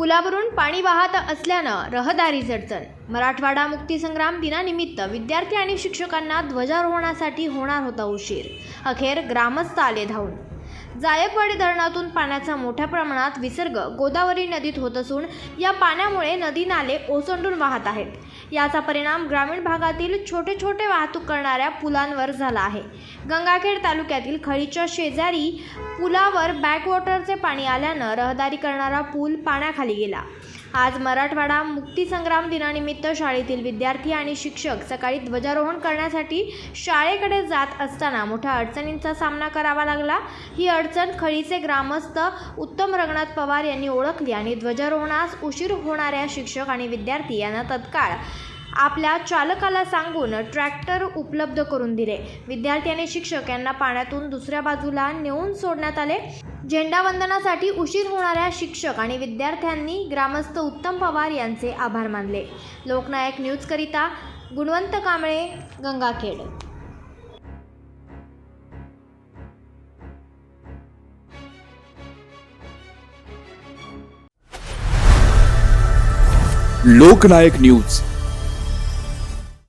पुलावरून पाणी वाहत असल्यानं रहदारी चढचण मराठवाडा मुक्तीसंग्राम दिनानिमित्त विद्यार्थी आणि शिक्षकांना ध्वजारोहणासाठी होणार होता उशीर. अखेर ग्रामस्थ आले धावून. जायकवाडी धरणातून पाण्याचा मोठ्या प्रमाणात विसर्ग गोदावरी नदीत होत असून या पाण्यामुळे नदी नाले ओसंडून वाहत आहेत. याचा परिणाम ग्रामीण भागातील छोटे छोटे वाहतूक करणाऱ्या पुलांवर झाला आहे. गंगाखेड तालुक्यातील खळीच्या शेजारी पुलावर बॅकवॉटरचे पाणी आल्यानं रहदारी करणारा पूल पाण्याखाली गेला. आज मराठवाडा मुक्तीसंग्राम दिनानिमित्त शाळेतील विद्यार्थी आणि शिक्षक सकाळी ध्वजारोहण करण्यासाठी शाळेकडे जात असताना मोठ्या अडचणींचा सामना करावा लागला. ही अडचण खळीचे ग्रामस्थ उत्तम रंगनाथ पवार यांनी ओळखली आणि ध्वजारोहणास उशीर होणाऱ्या शिक्षक आणि विद्यार्थी यांना तत्काळ आपल्या चालकाला सांगून ट्रॅक्टर उपलब्ध करून दिले. विद्यार्थी आणि शिक्षक यांना पाण्यातून दुसऱ्या बाजूला नेऊन सोडण्यात आले. झेंडावंदनासाठी उशीर होणाऱ्या शिक्षक आणि विद्यार्थ्यांनी ग्रामस्थ उत्तम पवार यांचे आभार मानले. लोकनायक न्यूजकरिता गुणवंत कांबळे गंगाखेड. लोकनायक न्यूज.